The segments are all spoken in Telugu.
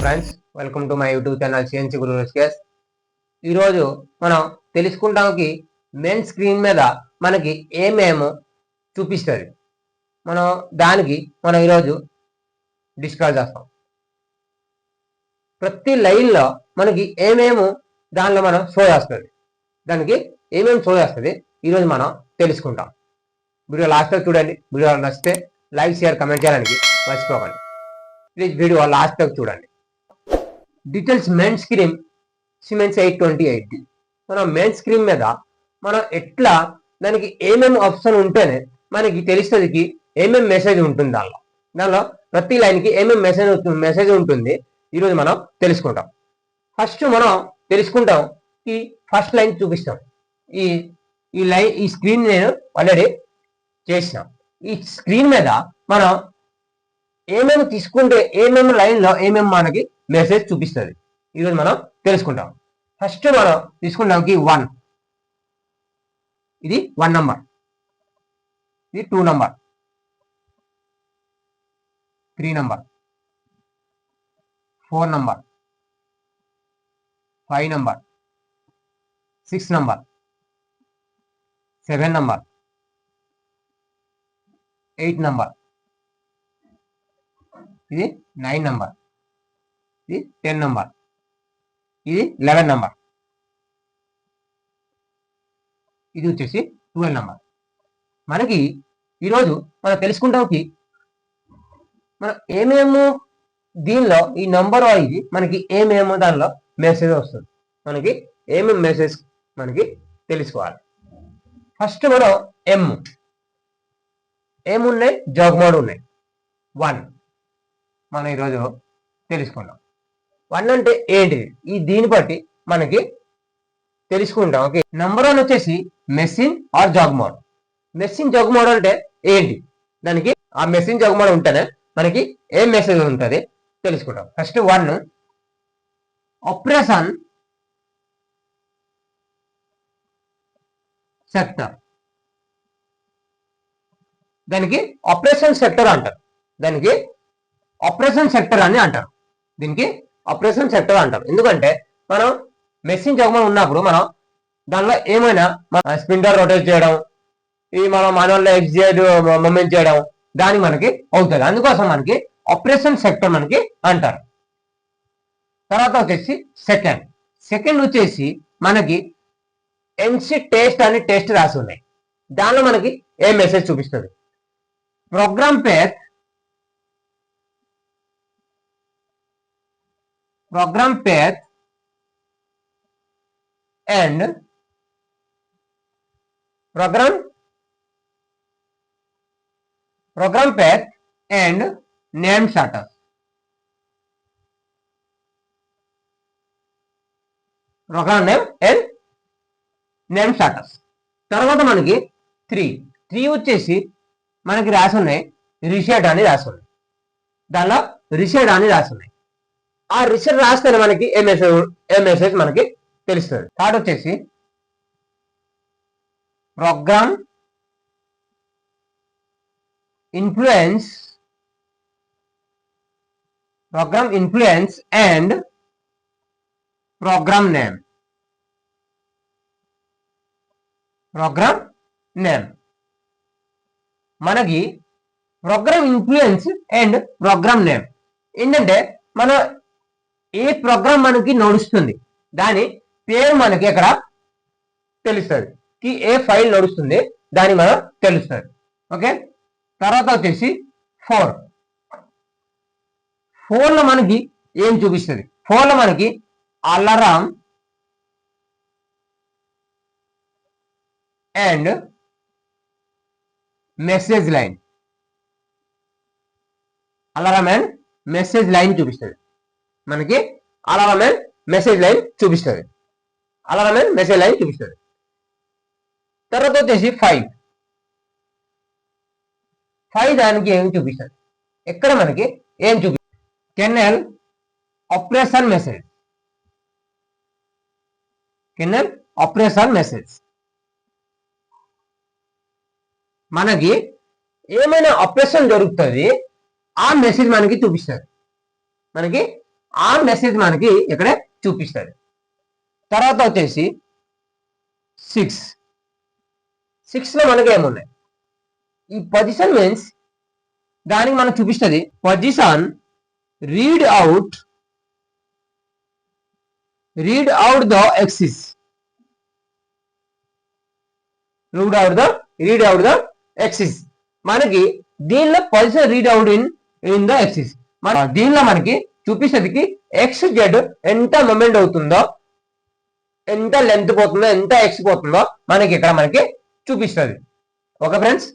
Friends welcome to my YouTube channel CNC Guru case ఈరోజు మనం తెలుసుకుంటానికి మెయిన్ స్క్రీన్ మీద మనకి ఏమేమో చూపిస్తుంది. మనం దానికి మనం ఈరోజు డిస్కస్ చేస్తాం. ప్రతి లైన్లో మనకి ఏమేమో దానిలో మనం షో చేస్తుంది. దానికి ఏమేమి షో చేస్తుంది ఈరోజు మనం తెలుసుకుంటాం. వీడియో లాస్ట్ చూడండి. వీడియో నచ్చితే లైక్ షేర్ కమెంట్ చేయడానికి మర్చిపోకండి. ప్లీజ్ వీడియో లాస్ట్ వరకు చూడండి. Details main screen Siemens eight twenty eight మనం మెన్స్ స్క్రీన్ మీద మనం ఎట్లా దానికి ఏమేమి ఆప్షన్ ఉంటేనే మనకి తెలుస్తుంది ఏమేమి మెసేజ్ ఉంటుంది దానిలో దానిలో ప్రతి లైన్కి ఏమేమి మెసేజ్ మెసేజ్ ఉంటుంది ఈరోజు మనం తెలుసుకుంటాం. ఫస్ట్ మనం తెలుసుకుంటాం ఈ ఫస్ట్ లైన్ చూపిస్తాం. ఈ ఈ లైన్ ఈ స్క్రీన్ నేను ఆల్రెడీ చేసిన. ఈ స్క్రీన్ మీద మనం ఏమేమి తీసుకుంటే ఏమేమి లైన్లో ఏమేమి మనకి మెసేజ్ చూపిస్తుంది. ఈరోజు మనం తెలుసుకుంటాం. ఫస్ట్ మనం తీసుకుంటాం కి వన్ ఇది వన్ నంబర్ ఇది two number three number four number five number six number seven number eight number ఇది నైన్ నంబర్ ఇది టెన్ నంబర్ ఇది లెవెన్ నంబర్ ఇది వచ్చేసి ట్వెల్వ్ నంబర్ మనకి ఈరోజు మనం తెలుసుకుంటాంకి మనం ఏమేమో దీనిలో ఈ నంబర్ ఇది మనకి ఏమేమో దానిలో మెసేజ్ వస్తుంది. మనకి ఏమేమి మెసేజ్ మనకి తెలుసుకోవాలి. ఫస్ట్ మనం ఎమ్ ఏమున్నాయి జోగ్మోడ్ ఉన్నాయి. వన్ మనం ఈరోజు తెలుసుకుందాం. వన్ అంటే ఏంటిది? ఈ దీన్ని బట్టి మనకి తెలుసుకుంటాం ఓకే? నంబర్ వన్ వచ్చేసి machine or jog mode. Machine jog mode అంటే ఏంటి? దానికి ఆ మెస్సిన్ జాగ్ మోడ్ ఉంటేనే మనకి ఏం మెసేజ్ ఉంటుంది? తెలుసుకుంటాం ఫస్ట్ వన్ ఆపరేషన్ సెక్టర్ దానికి ఆపరేషన్ సెక్టర్ అంటారు. దానికి ఆపరేషన్ సెక్టర్ అని అంటారు. దీనికి ఆపరేషన్ సెక్టర్ అంటారు. ఎందుకంటే మనం మెస్సింగ్ జగమని ఉన్నప్పుడు మనం దానిలో ఏమైనా స్పిండర్ రొటేట్ చేయడం ఈ మనం మాన్యువల్ ఎగ్జిట్ మూమెంట్ చేయడం దానికి మనకి అవుతుంది. అందుకోసం మనకి ఆపరేషన్ సెక్టర్ మనకి అంటారు. తర్వాత వచ్చేసి సెకండ్ సెకండ్ వచ్చేసి మనకి ఎన్సి టేస్ట్ అని టెస్ట్ రాసి ఉన్నాయి. దానిలో మనకి ఏ మెసేజ్ చూపిస్తుంది? Program path program path and program program path and name status program name and name status తర్వాత మనకి త్రీ త్రీ వచ్చేసి మనకి రాసి ఉన్నాయి రిషెడ్ అని రాసి ఉన్నాయి దానిలో రిషెడ్ అని రాసి ఉన్నాయి ఆ రిసల్ట్ రాస్తేనే మనకి ఏ మెసేజ్ ఏ మెసేజ్ మనకి తెలుస్తుంది. థర్డ్ వచ్చేసి program influence program influence and program name program name మనకి program influence and program name ఏంటంటే మన ఏ ప్రోగ్రామ్ మనకి నడుస్తుంది? దాని పేరు మనకి ఇక్కడ తెలుస్తుంది. కి ఏ ఫైల్ నడుస్తుంది? దాని మనం తెలుస్తుంది. ఓకే? తర్వాత వచ్చేసి ఫోర్ ఫోన్లో మనకి ఏం చూపిస్తుంది? ఫోన్లో మనకి alarm and message line alarm and message line చూపిస్తుంది. మనకి అలారం అండ్ మెసేజ్ లైన్ చూపిస్తుంది అలారం అండ్ మెసేజ్ లైన్ చూపిస్తుంది తర్వాత వచ్చేసి ఫైవ్ ఫైవ్ దానికి ఏం చూపిస్తుంది ఎక్కడ మనకి ఏం చూపి channel operation message channel operation message మనకి ఏమైనా ఆపరేషన్ జరుగుతుంది ఆ మెసేజ్ మనకి చూపిస్తుంది మనకి ఆ మెసేజ్ మనకి ఇక్కడే చూపిస్తాడు. తర్వాత వచ్చేసి సిక్స్ సిక్స్లో మనకి ఏమున్నాయి? ఈ పొజిషన్ మీన్స్ దానికి మనం చూపిస్తుంది position read out read out the axis read out the read out the axis మనకి దీనిలో position read out in in the axis మన దీనిలో మనకి చూపించేదికి ఎక్స్ జెడ్ ఎంత మొమెంట్ అవుతుందో ఎంత లెంత్ పోతుందో ఎంత ఎక్స్ పోతుందో మనకి ఇక్కడ మనకి చూపిస్తుంది ఓకే ఫ్రెండ్స్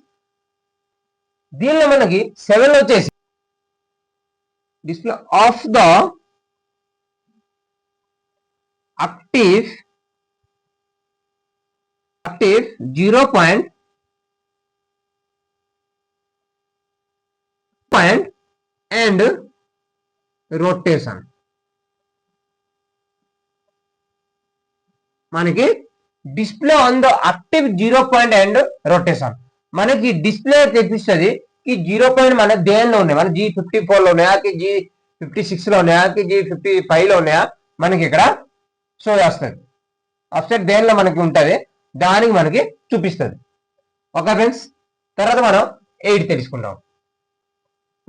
దీనిలో మనకి సెవెన్ వచ్చేసి display of the active active zero point point and rotation మనకి display on the active zero point and rotation మనకి డిస్ప్లే తెప్పిస్తుంది ఈ జీరో పాయింట్ మన దేనిలో ఉన్నాయి? మన జీ ఫిఫ్టీ ఫోర్లో ఉన్నాయా? కి జీ ఫిఫ్టీ సిక్స్లో ఉన్నాయా? కి జీ ఫిఫ్టీ ఫైవ్లో ఉన్నాయా? మనకి ఇక్కడ షో చేస్తుంది. అప్సెట్ దేనిలో మనకి ఉంటుంది? దానికి మనకి చూపిస్తుంది. ఓకే ఫ్రెండ్స్ తర్వాత మనం ఎయిట్ తెలుసుకుందాం.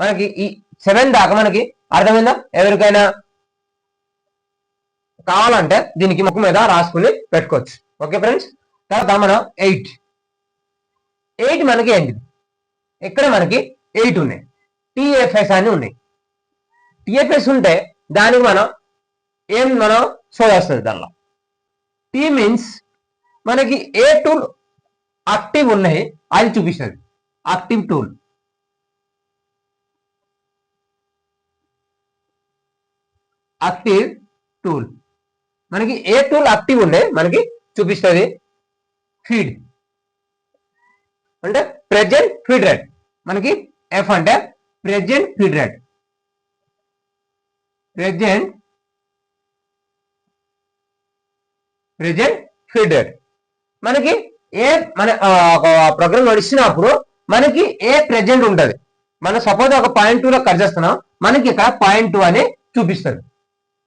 మనకి ఈ సెవెన్ దాకా మనకి అర్థమైందా? ఎవరికైనా కావాలంటే దీనికి ముఖం మీద రాసుకుని పెట్టుకోవచ్చు. Okay friends? తర్వాత మనం ఎయిట్. ఎయిట్ మనకి ఏంటిది ఇక్కడ మనకి ఎయిట్ ఉన్నాయి. టిఎఫ్ఎస్ అని ఉన్నాయి. టిఎఫ్ఎస్ ఉంటే దానికి మనం ఏం మనం చూడాల్సింది దానిలో? టీ మీన్స్ మనకి ఏ టూల్ యాక్టివ్ ఉన్నాయి? అది చూపిస్తుంది. యాక్టివ్ టూల్ యాక్టివ్ టూల్ మనకి ఏ టూల్ యాక్టివ్ ఉన్నాయి మనకి చూపిస్తుంది ఫీడ్ అంటే ప్రెజెంట్ ఫీడ్ రేట్ మనకి ఎఫ్ అంటే present feed rate present present feed rate మనకి ఏ మన ప్రోగ్రామ్ నడిచినప్పుడు మనకి ఏ ప్రెజెంట్ ఉంటుంది? మనం సపోజ్ ఒక పాయింట్ టూ లో కట్ చేస్తున్నాం. మనకి ఇక్కడ పాయింట్ టూ అని చూపిస్తుంది.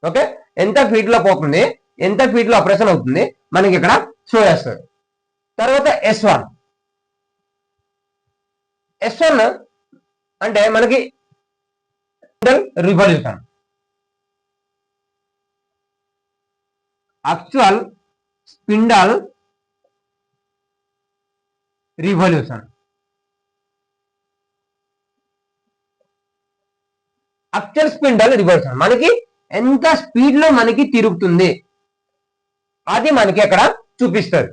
ఓకే? ఎంత ఫీట్లో పోతుంది? ఎంత ఫీట్లో ఆపరేషన్ అవుతుంది? మనకి ఇక్కడ షో చేస్తుంది తర్వాత ఎస్ వన్ ఎస్ వన్ అంటే మనకి revolution actual spindle revolution actual spindle revolution మనకి ఎంత స్పీడ్లో మనకి తిరుగుతుంది? అది మనకి అక్కడ చూపిస్తుంది.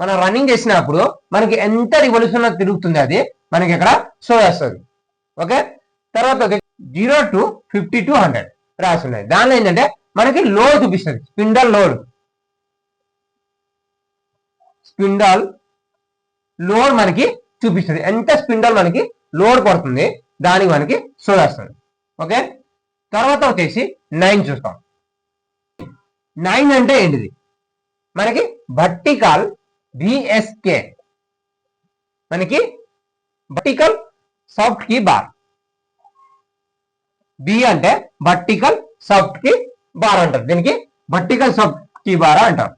మనం రన్నింగ్ చేసినప్పుడు మనకి ఎంత రివల్యూషన్ తిరుగుతుంది అది మనకి ఇక్కడ షో చేస్తుంది. ఓకే తర్వాత zero to fifty to hundred రాసి ఉన్నాయి దానిలో ఏంటంటే మనకి లోడ్ చూపిస్తుంది. స్పిండల్ లోడ్ స్పిండల్ లోడ్ మనకి చూపిస్తుంది. ఎంత స్పిండల్ మనకి లోడ్ పడుతుంది దానికి మనకి షో చేస్తుంది. ఓకే తర్వాత వచ్చేసి నైన్ చూస్తాం. నైన్ అంటే ఏంటిది? మనకి వర్టికల్ బిఎస్కే మనకి వర్టికల్ సాఫ్ట్కి బార్ బి అంటే వర్టికల్ సాఫ్ట్కి బార్ అంటారు. దీనికి వర్టికల్ సాఫ్ట్కి బార్ అంటారు.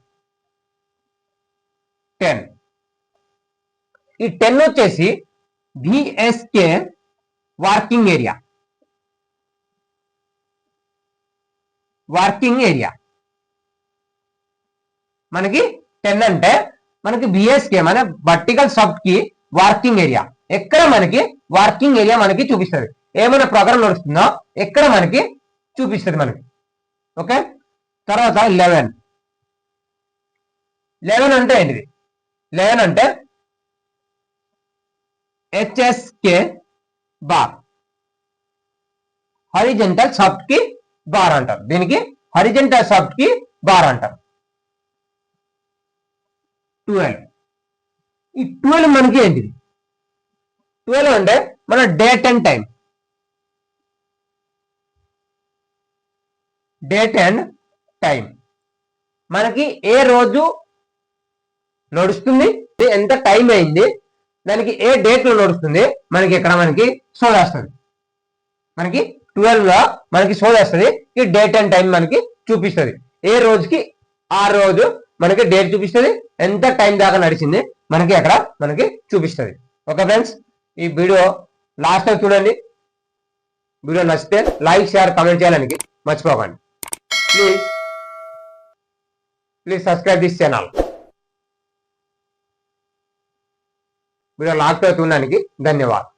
టెన్ ఈ టెన్ వచ్చేసి BSK working area working area మనకి టెన్ అంటే మనకి బిఎస్కే మన వర్టికల్ సబ్కి వర్కింగ్ ఏరియా ఎక్కడ మనకి వర్కింగ్ ఏరియా మనకి చూపిస్తుంది? ఏమైనా ప్రోగ్రామ్ నడుస్తుందో? ఎక్కడ మనకి చూపిస్తుంది మనకి? ఓకే తర్వాత లెవెన్ లెవెన్ అంటే ఏంటిది? లెవెన్ అంటే H S K bar horizontal softkey bar అంటారు. దీనికి హరిజెంటల్ సాఫ్ట్కి బార్ అంటారు. ట్వెల్వ్ ఈ ట్వెల్వ్ మనకి ఏంటిది? ట్వెల్వ్ అంటే మన date and time date and time మనకి ఏ రోజు నడుస్తుంది? ఎంత టైం అయింది? దానికి ఏ డేట్లో నడుస్తుంది? మనకి ఇక్కడ మనకి షో చేస్తుంది మనకి ట్వెల్వ్లో మనకి షో చేస్తుంది. ఈ డేట్ అండ్ టైం మనకి చూపిస్తుంది. ఏ రోజుకి? ఆ రోజు మనకి డేట్ చూపిస్తుంది. ఎంత టైం దాకా నడిచింది? మనకి అక్కడ మనకి చూపిస్తుంది. ఓకే ఫ్రెండ్స్ ఈ వీడియో లాస్ట్ చూడండి. వీడియో నచ్చితే లైక్ షేర్ కామెంట్ చేయడానికి మర్చిపోకండి. Please please subscribe this channel video last చూడడానికి ధన్యవాదాలు.